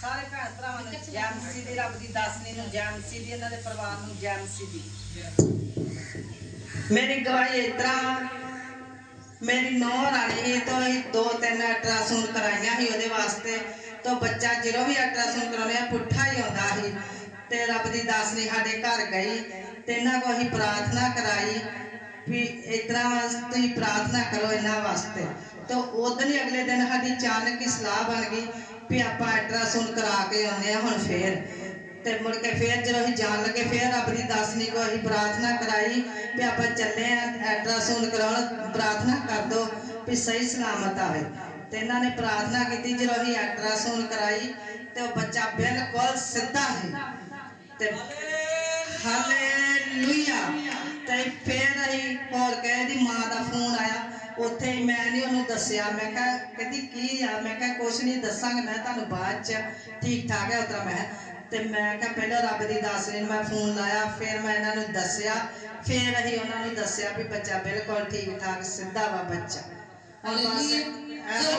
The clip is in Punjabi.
ਸਾਰੇ ਭੈਣ ਭਰਾਵਾਂ ਨੂੰ ਜੈਮਸੀ ਦੀ, ਰੱਬ ਦੀ ਦਾਸਨੀ ਨੂੰ ਜੈਮਸੀ ਦੀ, ਇਹਨਾਂ ਦੇ ਪਰਿਵਾਰ ਨੂੰ ਜੈਮਸੀ ਦੀ। ਮੇਰੀ ਗਵਾਹੀ ਇਸ ਮੇਰੀ ਨੌਂ ਰਾਣੀ ਤੋਂ ਦੋ ਤਿੰਨ ਅਲਟਰਾਸਾਊਂਡ ਕਰਾਈਆਂ ਸੀ ਉਹਦੇ ਵਾਸਤੇ, ਤੋਂ ਬੱਚਾ ਜਦੋਂ ਵੀ ਅਲਟਰਾਸਾਊਂਡ ਕਰਾਉਂਦੇ ਆ, ਪੁੱਠਾ ਹੀ ਆਉਂਦਾ ਸੀ। ਤੇ ਰੱਬ ਦੀ ਦਾਸਨੀ ਸਾਡੇ ਘਰ ਗਈ, ਤੇ ਇਹਨਾਂ ਕੋਲ ਅਸੀਂ ਪ੍ਰਾਰਥਨਾ ਕਰਾਈ ਵੀ ਇਸ ਤਰ੍ਹਾਂ ਤੁਸੀਂ ਪ੍ਰਾਰਥਨਾ ਕਰੋ ਇਹਨਾਂ ਵਾਸਤੇ। ਤੇ ਉਦੋਂ ਹੀ ਅਗਲੇ ਦਿਨ ਸਾਡੀ ਅਚਾਨਕ ਹੀ ਸਲਾਹ ਬਣ ਗਈ ਵੀ ਆਪਾਂ ਅਲਟਰਾਸਾਊਂਡ ਕਰਾ ਕੇ ਆਉਂਦੇ ਆ ਹੁਣ ਫੇਰ। ਤੇ ਮੁੜ ਕੇ ਫੇਰ ਜਦੋਂ ਅਸੀਂ ਜਾਣ ਲੱਗੇ ਫੇਰ ਰੱਬ ਦੀ ਦਾਸਨੀ ਕੋ ਅਸੀਂ ਪ੍ਰਾਰਥਨਾ ਕਰਾਈ ਵੀ ਆਪਾਂ ਚੱਲੇ ਆ ਅਲਟਰਾਸਾਊਂਡ ਕਰਾਉਣ। ਪ੍ਰਾਰਥਨਾ ਕਰ ਦੋ ਵੀ ਸਹੀ ਸਲਾਮਤ ਆਵੇ। ਤੇ ਇਹਨਾਂ ਨੇ ਪ੍ਰਾਰਥਨਾ ਕੀਤੀ ਜਦੋਂ ਅਸੀਂ ਅਲਟਰਾਸਾਊਂਡ ਕਰਾਈ ਤੇ ਉਹ ਬੱਚਾ ਬਿਲਕੁਲ ਸਿੱਧਾ ਸੀ। ਤੇ ਅਸੀਂ ਹੋਰ ਕਹੇ ਦੀ ਮਾਂ ਦਾ ਫੋਨ ਆਇਆ ਉੱਥੇ ਹੀ ਮੈਂ ਨਹੀਂ ਉਹਨੂੰ ਦੱਸਿਆ। ਮੈਂ ਕਿਹਾ ਕਹਿੰਦੀ ਕੀ ਆ? ਮੈਂ ਕਿਹਾ ਕੁਛ ਨਹੀਂ ਦੱਸਾਂਗੇ ਮੈਂ ਤੁਹਾਨੂੰ ਬਾਅਦ ਚ ਠੀਕ ਠਾਕ ਹੈ ਉਤਰਾ ਮੈਂ। ਤੇ ਮੈਂ ਕਿਹਾ ਪਹਿਲਾਂ ਰੱਬ ਦੀ ਦਾਸਨੀ ਨੂੰ ਮੈਂ ਫੋਨ ਲਾਇਆ ਫਿਰ ਮੈਂ ਇਹਨਾਂ ਨੂੰ ਦੱਸਿਆ ਫਿਰ ਅਸੀਂ ਉਹਨਾਂ ਨੂੰ ਦੱਸਿਆ ਵੀ ਬੱਚਾ ਬਿਲਕੁਲ ਠੀਕ ਠਾਕ ਸਿੱਧਾ ਵਾ ਬੱਚਾ। ਹਾਲੇਲੂਇਆ